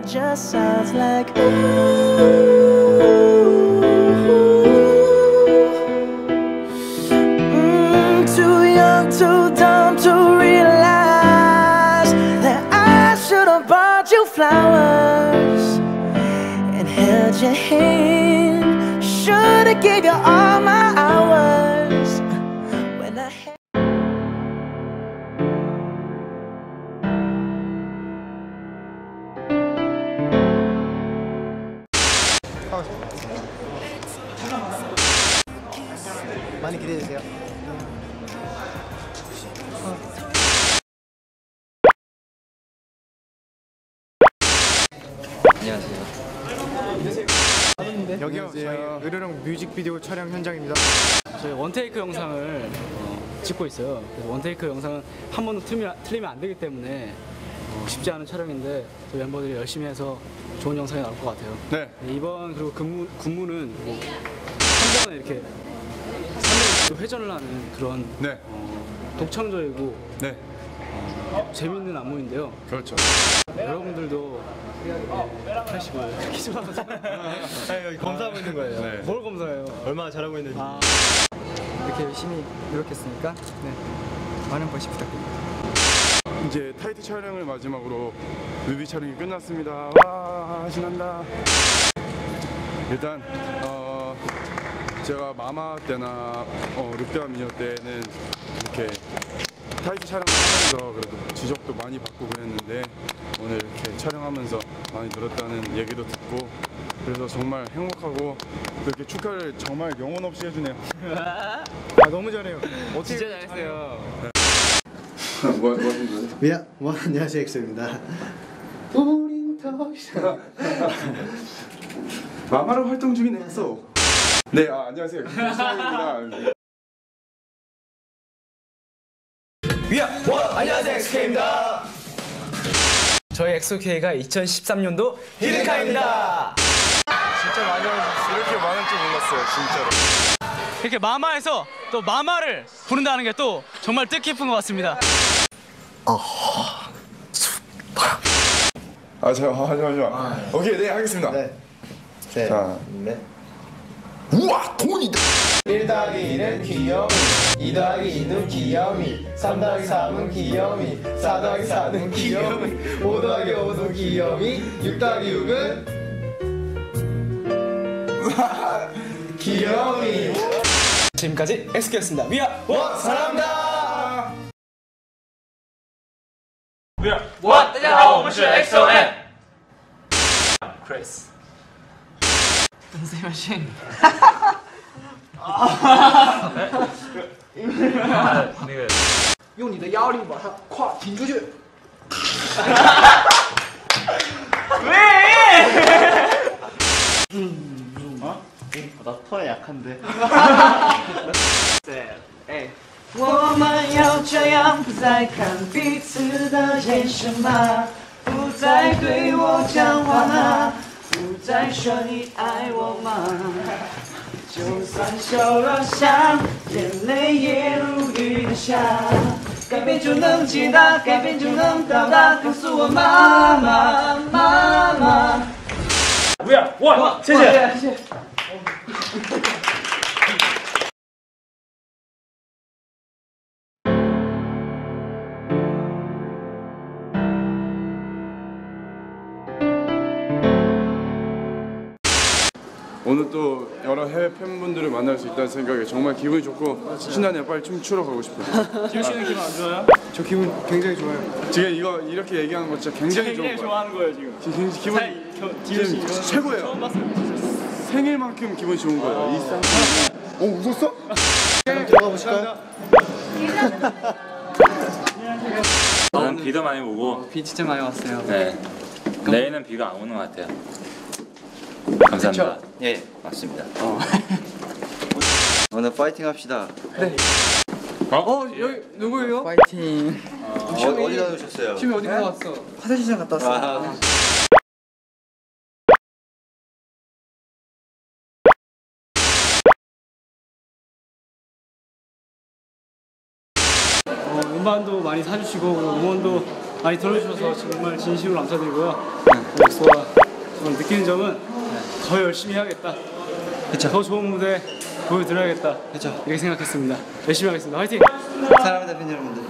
all just sounds like ooh. Mm, too young, too dumb to realize that I should have bought you flowers and held your hand. Should have gave you all my 많이 기대해주세요. 여기요 저희 의료령 뮤직비디오 촬영 현장입니다. 저희 원테이크 영상을 어, 찍고 있어요. 그래서 원테이크 영상은 한 번도 틀리면, 틀리면 안 되기 때문에 어, 쉽지 않은 촬영인데 저희 멤버들이 열심히 해서 좋은 영상이 나올 것 같아요. 네. 이번 그리고 근무, 근무는 뭐 한 번에 이렇게 360도 회전을 하는 그런 네. 어, 독창적이고 네. 재밌는 안무인데요. 그렇죠. 여러분들도 하시고 기술하면서 검사하고 있는 거예요. 네. 뭘 검사해요? 얼마나 잘하고 있는지. 아, 이렇게 열심히 노력했으니까 네. 많은 관심 부탁드립니다. 이제 타이트 촬영을 마지막으로 뮤비 촬영이 끝났습니다. 와 신난다. 일단 어 제가 마마 때나 어 늑대와 미녀 때는 이렇게 타이트 촬영을 하면서 그래도 지적도 많이 받고 그랬는데 오늘 이렇게 촬영하면서 많이 늘었다는 얘기도 듣고 그래서 정말 행복하고 또 이렇게 축하를 정말 영혼 없이 해주네요. 아 너무 잘해요. 어떻게 진짜 잘했어요. 뭐, 뭐 하신 거예요? 미야, 뭐 안녕하세요 엑소입니다. 마마로 활동 중인 엑소. 네, 아, 안녕하세요. 수학입니다. 저희 엑소케이가 2013년도 히든카입니다. 진짜 많이 하셨어요. 이렇게 많을 줄 몰랐어요, 진짜로. 이렇게 마마에서 또 마마를 부른다는 게 또 정말 뜻깊은 것 같습니다. 아, 자, 아, 잠시만. 오케이, 네, 하겠습니다. 네. 셋, 자. 넷. 우와, 돈이다! 1 더하기 1은 귀요미 2 더하기 2는 귀요미 3 더하기 3은 귀요미 4 더하기 4는 귀요미 5 더하기 5도 귀요미 6 더하기 6은 귀요미 지금까지 엑스케였습니다. 위아 와 사랑합니다 我大家好，我们是 X O N。Chris。粉丝有信。啊！哈 哈，用你的腰力把它跨挺出去。喂！嗯，啊，哎，我的痛呀，看的。对。们要这样不再看彼此的眼神吗？不再对我讲话吗？不再说你爱我吗？就算受了伤，眼泪也如雨的下。改变就能解答，改变就能到达。告诉我妈妈，妈妈。不要哇，谢谢。谢谢。 오늘 또 여러 해외 팬분들을 만날 수 있다는 생각에 정말 기분이 좋고 신나네요. 빨리 춤추러 가고 싶어요. 지우 씨는 기분 안 좋아요? 저 기분 굉장히 좋아요. 지금 이거 이렇게 얘기하는 거 진짜 굉장히 좋은 거예요. 좋아하는 거예요 지금. 지금 기분 지금 최고예요. 생일만큼 기분이 좋은 거예요. 이 쌍. 어 웃었어? 들어가 보실까요? 오늘 비도 많이 오고 비 진짜 많이 왔어요. 네. 내일은 비가 안 오는 것 같아요. 감사합니다. 예, 맞습니다. 오늘 파이팅 합시다. 어 여기 누구예요? 파이팅. 어, 어디 다녀오셨어요? 지금 어디 갔다 왔어? 화장실 갔다 왔어. 아, 어, 음반도 많이 사주시고 응원도 많이 들어주셔서 정말 진심으로 감사드리고요. 엑소가 정말 느끼는 점은 더 열심히 해야겠다. 더 좋은 무대 보여드려야겠다. 이렇게 생각했습니다. 열심히 하겠습니다. 화이팅! 사랑합니다 팬 여러분들.